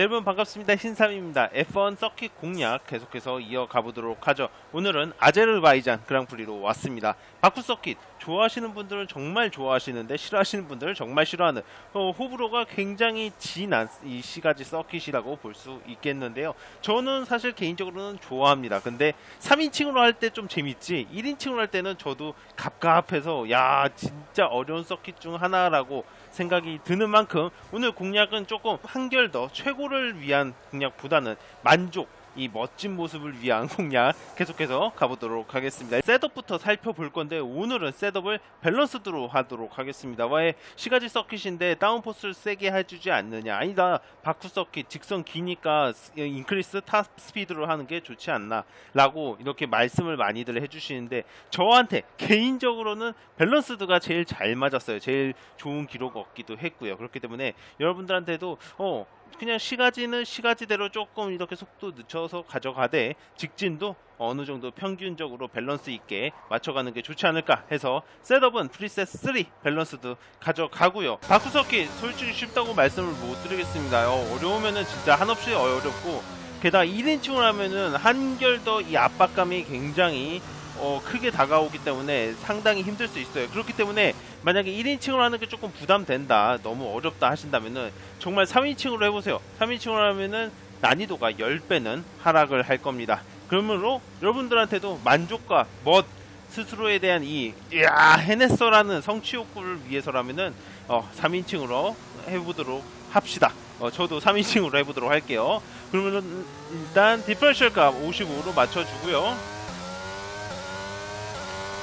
네, 여러분 반갑습니다. 신삼입니다. F1 서킷 공략 계속해서 이어가 보도록 하죠. 오늘은 아제르바이잔 그랑프리로 왔습니다. 바쿠 서킷 좋아하시는 분들은 정말 좋아하시는데 싫어하시는 분들은 정말 싫어하는 어, 호불호가 굉장히 진한 이 시가지 서킷이라고 볼 수 있겠는데요. 저는 사실 개인적으로는 좋아합니다. 근데 3인칭으로 할 때 좀 재밌지 1인칭으로 할 때는 저도 갑갑해서 야 진짜 어려운 서킷 중 하나라고 생각이 드는 만큼 오늘 공략은 조금 한결 더 최고를 위한 공략보다는 만족 이 멋진 모습을 위한 공략 계속해서 가보도록 하겠습니다. 셋업부터 살펴볼 건데 오늘은 셋업을 밸런스드로 하도록 하겠습니다. 왜 시가지 서킷인데 다운포스를 세게 해주지 않느냐? 아니다. 바쿠 서킷 직선 기니까 인크리스 탑 스피드로 하는 게 좋지 않나? 라고 이렇게 말씀을 많이들 해주시는데 저한테 개인적으로는 밸런스드가 제일 잘 맞았어요. 제일 좋은 기록 얻기도 했고요. 그렇기 때문에 여러분들한테도 어 그냥 시가지는 시가지대로 조금 이렇게 속도 늦춰서 가져가되 직진도 어느 정도 평균적으로 밸런스 있게 맞춰가는 게 좋지 않을까 해서 셋업은 프리셋 3 밸런스도 가져가고요. 바쿠서키 솔직히 쉽다고 말씀을 못 드리겠습니다. 어, 어려우면은 진짜 한없이 어렵고 게다가 1인칭을 하면은 한결 더 이 압박감이 굉장히 어, 크게 다가오기 때문에 상당히 힘들 수 있어요. 그렇기 때문에 만약에 1인칭으로 하는 게 조금 부담된다, 너무 어렵다 하신다면은 정말 3인칭으로 해보세요. 3인칭으로 하면은 난이도가 10배는 하락을 할 겁니다. 그러므로 여러분들한테도 만족과 멋, 스스로에 대한 이, 야 해냈어라는 성취 욕구를 위해서라면은 어, 3인칭으로 해보도록 합시다. 어, 저도 3인칭으로 해보도록 할게요. 그러면은 일단 디퍼런셜 값 55로 맞춰주고요.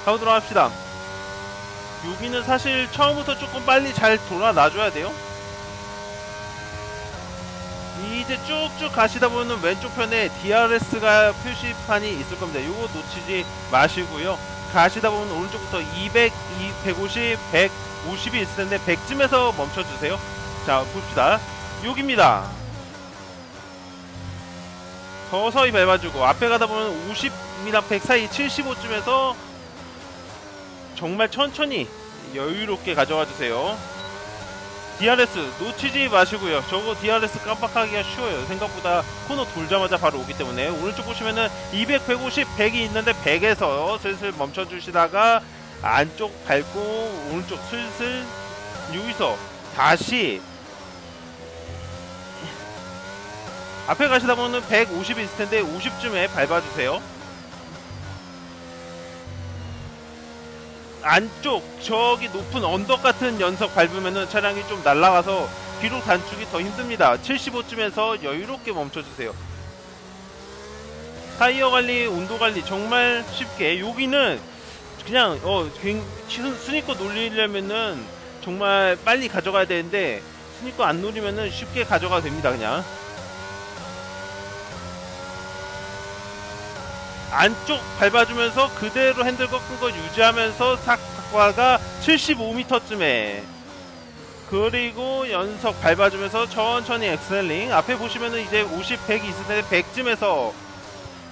가보도록 합시다. 여기는 사실 처음부터 조금 빨리 잘 돌아놔줘야 돼요. 이제 쭉쭉 가시다 보면 왼쪽 편에 DRS가 표시판이 있을 겁니다. 요거 놓치지 마시고요. 가시다 보면 오른쪽부터 200, 150, 150이 있을 텐데 100쯤에서 멈춰주세요. 자, 봅시다. 여기입니다. 서서히 밟아주고 앞에 가다 보면 50이나 100 사이 75쯤에서 정말 천천히 여유롭게 가져와 주세요. DRS 놓치지 마시고요. 저거 DRS 깜빡하기가 쉬워요. 생각보다 코너 돌자마자 바로 오기 때문에 오른쪽 보시면은 200, 150, 100이 있는데 100에서 슬슬 멈춰 주시다가 안쪽 밟고 오른쪽 슬슬 여기서 다시 앞에 가시다 보면 150이 있을 텐데 50쯤에 밟아주세요. 안쪽 저기 높은 언덕 같은 연석 밟으면은 차량이 좀 날아가서 뒤로 단축이 더 힘듭니다. 75쯤에서 여유롭게 멈춰주세요. 타이어 관리, 온도 관리 정말 쉽게 여기는 그냥 어 굉- 순- 순위거 놀리려면은 정말 빨리 가져가야 되는데 순위거 안 노리면은 쉽게 가져가도 됩니다. 그냥 안쪽 밟아주면서 그대로 핸들 꺾은 거 유지하면서 사과가 75m쯤에 그리고 연석 밟아주면서 천천히 엑셀링. 앞에 보시면은 이제 50, 100이 있을 텐데 100쯤에서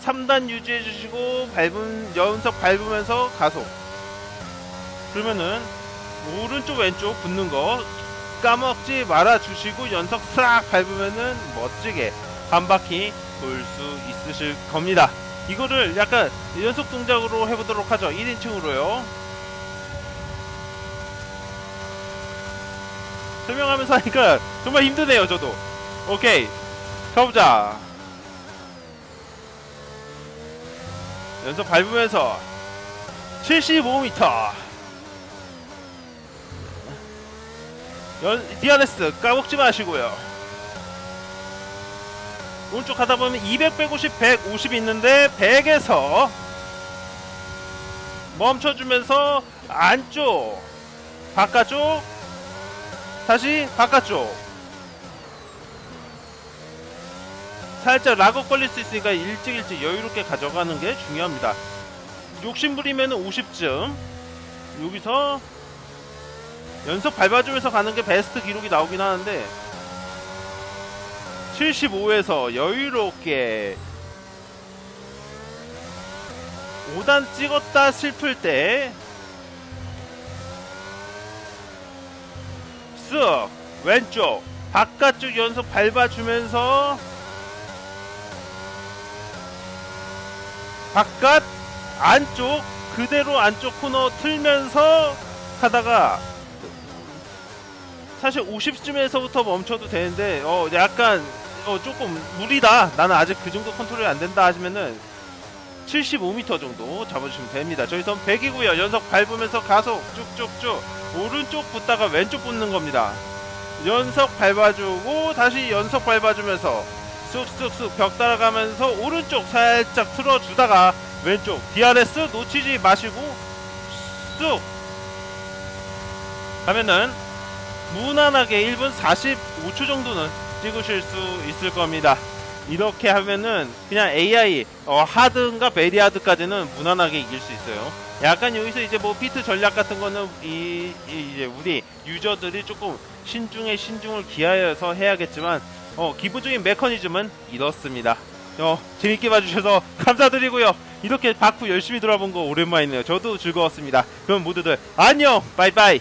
3단 유지해 주시고 밟은 연석 밟으면서 가속. 그러면은 오른쪽 왼쪽 붙는 거 까먹지 말아 주시고 연석 싹 밟으면은 멋지게 한 바퀴 돌 수 있으실 겁니다. 이거를 약간 연속 동작으로 해보도록 하죠. 1인칭으로요. 설명하면서 하니까 정말 힘드네요, 저도. 오케이. 가보자. 연속 밟으면서 75m. 연, DRS 까먹지 마시고요. 오른쪽 가다 보면 200, 150, 150 있는데 100에서 멈춰주면서 안쪽 바깥쪽 다시 바깥쪽. 살짝 락업 걸릴 수 있으니까 일찍 일찍 여유롭게 가져가는 게 중요합니다. 욕심부리면 50쯤. 여기서 연속 밟아주면서 가는 게 베스트 기록이 나오긴 하는데 75에서 여유롭게 5단 찍었다 슬플 때쓱 왼쪽 바깥쪽 연속 밟아주면서 바깥 안쪽 그대로 안쪽 코너 틀면서 하다가 사실 50쯤에서부터 멈춰도 되는데 어 약간 어 조금 무리다. 나는 아직 그 정도 컨트롤이 안 된다 하시면은 75m 정도 잡아주시면 됩니다. 저희 선 100이고요. 연속 밟으면서 가속 쭉쭉쭉 오른쪽 붙다가 왼쪽 붙는 겁니다. 연속 밟아주고 다시 연속 밟아주면서 쑥쑥쑥 벽 따라가면서 오른쪽 살짝 틀어주다가 왼쪽 DRS 놓치지 마시고 쑥! 하면은 무난하게 1분 45초 정도는 찍으실 수 있을 겁니다. 이렇게 하면은 그냥 AI 어, 하드인가 베리하드까지는 무난하게 이길 수 있어요. 약간 여기서 이제 뭐 피트 전략 같은 거는 이, 이 이제 우리 유저들이 조금 신중에 신중을 기하여서 해야겠지만 어, 기본적인 메커니즘은 이렇습니다. 어, 재밌게 봐주셔서 감사드리고요. 이렇게 바쿠 열심히 돌아본 거 오랜만이네요. 저도 즐거웠습니다. 그럼 모두들 안녕, 바이바이.